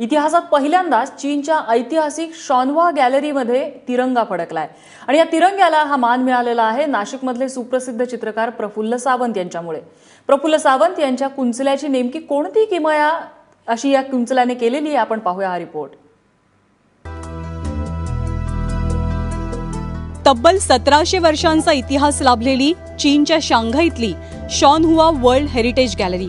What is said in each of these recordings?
इतिहासात पहिल्यांदाच चीनच्या ऐतिहासिक शॉनवा गॅलरीमध्ये तिरंगा फडकलाय. आणि या तिरंग्याला हा मान मिळालेला आहे नाशिकमधले सुप्रसिद्ध चित्रकार प्रफुल्ल सावंत यांच्यामुळे. प्रफुल्ल सावंत यांच्या कुंचल्याची नेमकी कोणती किमया अशी या कुंचल्याने केलेली आहे आपण पाहूया हा रिपोर्ट. तब्बल सतराशे वर्षांचा इतिहास लाभलेली चीनच्या शांघाईतली शॉन हुआ वर्ल्ड हेरिटेज गॅलरी.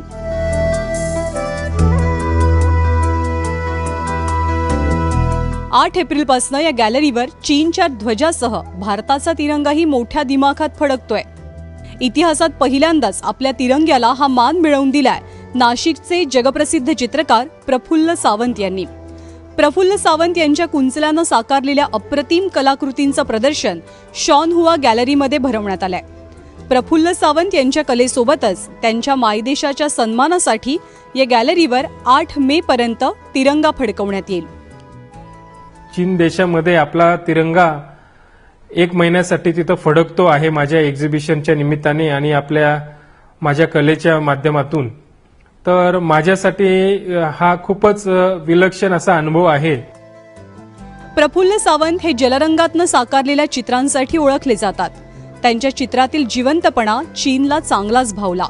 आठ एप्रिलपासून या गॅलरीवर चीनच्या ध्वजासह भारताचा तिरंगाही मोठ्या दिमाखात फडकतोय. इतिहासात पहिल्यांदाच आपल्या तिरंग्याला हा मान मिळवून दिलाय नाशिकचे जगप्रसिद्ध चित्रकार प्रफुल्ल सावंत यांनी. प्रफुल्ल सावंत यांच्या कुंचल्यानं साकारलेल्या अप्रतिम कलाकृतींचं प्रदर्शन शॉन हुआ गॅलरीमध्ये भरवण्यात आलंय. प्रफुल्ल सावंत यांच्या कलेसोबतच त्यांच्या मायदेशाच्या सन्मानासाठी या गॅलरीवर आठ मे पर्यंत तिरंगा फडकवण्यात येईल. चीन देशामध्ये आपला तिरंगा एक महिन्यासाठी तिथं फडकतो आहे माझ्या एक्झिबिशनच्या निमित्ताने आणि आपल्या माझ्या कलेच्या माध्यमातून. तर माझ्यासाठी हा खूपच विलक्षण असा अनुभव आहे. प्रफुल्ल सावंत हे जलरंगातनं साकारलेल्या चित्रांसाठी ओळखले जातात. त्यांच्या चित्रातील जिवंतपणा चीनला चांगलाच भावला.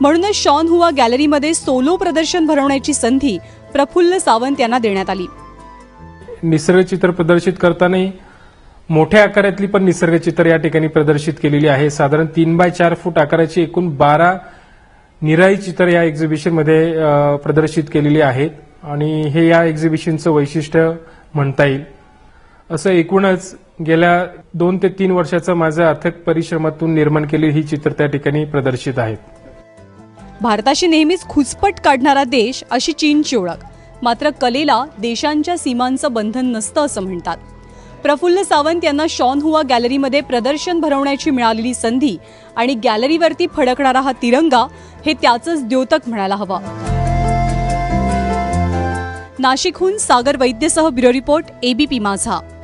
म्हणूनच शॉन हुआ गॅलरीमध्ये सोलो प्रदर्शन भरवण्याची संधी प्रफुल्ल सावंत यांना देण्यात आली. निसर्ग चित्र प्रदर्शित करतानाही मोठ्या आकारातली पण निसर्ग चित्र या ठिकाणी प्रदर्शित केलेली आहे. साधारण तीन बाय चार फूट आकाराची एकूण बारा निराई चित्र या एक्झिबिशनमध्ये प्रदर्शित केलेली आहेत. आणि हे या एक्झिबिशनचं वैशिष्ट्य म्हणता येईल. असं एकूणच गेल्या दोन ते तीन वर्षाचं माझ्या अथक परिश्रमातून निर्माण केलेली ही चित्र त्या ठिकाणी प्रदर्शित आहेत. भारताशी नेहमीच खुचपट काढणारा देश अशी चीनची ओळख मात्र कलेला देशांच्या सीमांचं बंधन नसतं असं म्हणतात. प्रफुल्ल सावंत यांना शॉन हुआ गॅलरीमध्ये प्रदर्शन भरवण्याची मिळालेली संधी आणि गॅलरीवरती फडकणारा हा तिरंगा हे त्याचंच द्योतक म्हणायला हवं. नाशिकहून सागर वैद्यसह ब्युरो रिपोर्ट एबीपी माझा.